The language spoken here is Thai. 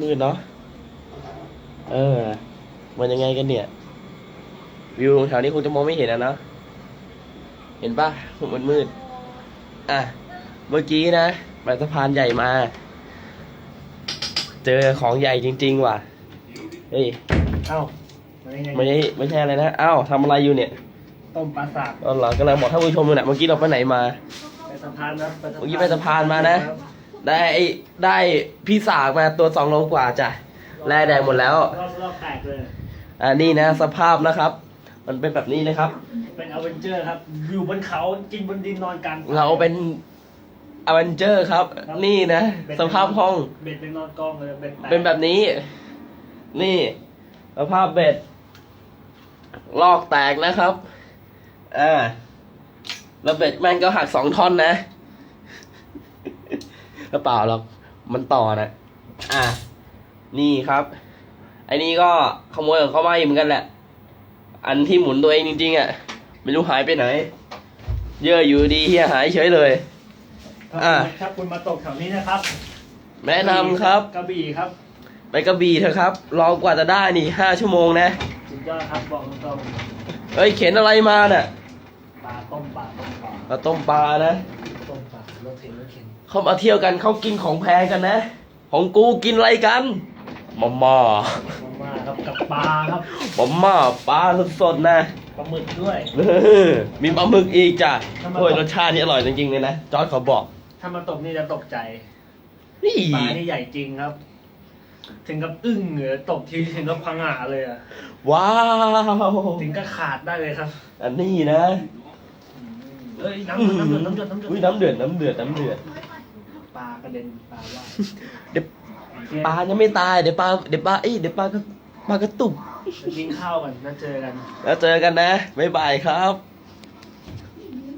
มืดเนาะ เออ มันยังไงกันเนี่ย วิวแถวนี้คงจะมองไม่เห็นอะเนาะเห็นปะมันมืด อะ เมื่อกี้นะไปสะพานใหญ่มา เจอของใหญ่จริง ๆ ว่ะ เฮ้ย เอ้ามาได้ไงไม่ใช่ไม่ใช่อะไรนะอ้าวทำอะไรอยู่เนี่ย ต้มปลาสากตอนหลังกำลังบอกท่านผู้ชมอยู่นะเมื่อกี้เราไปไหนมา ไปสะพานนะ เมื่อกี้ไปสะพานมานะ ได้ได้พี่สากมาตัวสองโลกว่าจ้ะแร่แดงหมดแล้ว รอบรอบแตกเลย อ่านี่นะสภาพนะครับ มันเป็นแบบนี้นะครับ เป็นอเวนเจอร์ครับ อยู่บนเขากินบนดินนอนกลางเราเป็นอเวนเจอร์ครับ นี่นะ สภาพห้อง เบ็ดเป็นนอนกองเลยเบ็ดแตกเป็นแบบนี้ นี่ สภาพเบ็ด ลอกแตกนะครับ อ่าแล้วเบ็ดแม่งก็หักสองท่อนนะ แล้วเปล่าหรอกมันต่อนะอ่านี่ครับไอ้นี่ก็ขโมยของเขามาอีกเหมือนกันแหละ อันที่หมุนตัวเองจริงๆอะไม่รู้หายไปไหน เยอะอยู่ดีเฮียหายเฉยเลย อ่าถ้าคุณมาตกแถวนี้นะครับแนะนำครับ กระบี่ครับไปกระบี่เถอะครับ รอกว่าจะได้นี่ห้าชั่วโมงนะ สุดยอดครับบอกตรงเอ้ยเข็นอะไรมาน่ะๆปลาต้มปลาต้มปลาเราต้มปลานะ ต้มปลารถเข็นรถเข็น เขามาเที่ยวกันเขากินของแพงกันนะ ของกูกินอะไรกันมาม่ามาๆครับกับปลาครับมาม่าปลาสดๆนะปลาหมึกด้วยเออมีปลาหมึกอีกจ้ะทำไมโอ้ยรสชาตินี่อร่อยจริงๆเลยนะจอร์ดเขาบอก ถ้ามาตกนี่จะตกใจนี่ปลานี่ใหญ่จริงครับ ถึงกับอึ้งเหนือตกทีถึงกับพังงาเลยอะว้าวถึงกับขาดได้เลยครับ อันนี้นะเอ้ยน้ำเดือดน้ำเดือดน้ำเดือดน้ำเดือดอุ้ยน้ำเดือดน้ำเดือด เด็นปลาว่าเดี๋ยวปลายังไม่ตายเดี๋ยวปลาเดี๋ยวปลาเอ้ยเดี๋ยวปลาก็ปลากระตุกกินข้าวกันแล้วเจอกัน แล้วเจอกันนะบ๊ายบายครับ